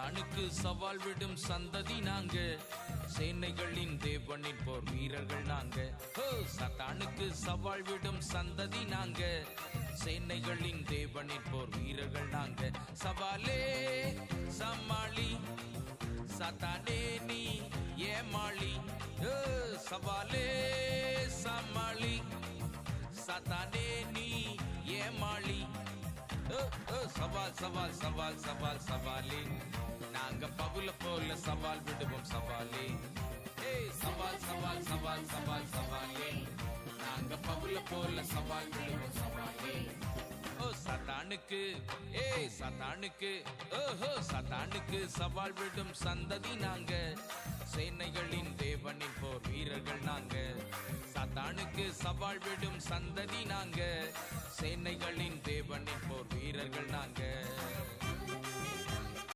சத்தானுக்கு சவால் விடும் சந்ததி நாங்க. சேனைகளின் தேவனின் போர் வீரர்கள் நாங்க. ஹோ சத்தானுக்கு சவால் விடும் சந்ததி நாங்க. சேனைகளின் தேவனின் போர் வீரர்கள் நாங்க. சவாலே சமாளி சத்தானே நீ ஏமாளி. சவாலே சமாளி சத்தானே நீ ஏமாளி. சவால் சவால் சவால் சவால் சவாலே. நாங்க போல சவால் விடுவோம் சவாலே. சவால் சவால் சவால் சவால் சவாலே. நாங்க பவுல போல சவால் விடுவோம் சவாலே. ஓ சத்தானுக்கு ஏ சத்தானுக்கு ஓஹோ சத்தானுக்கு சவால் விடும் சந்ததி நாங்க. சேனைகளின் தேவனின் போர் வீரர்கள் நாங்க. சத்தானுக்கு சவால் விடும் சந்ததி நாங்க. சேனைகளின் தேவனின்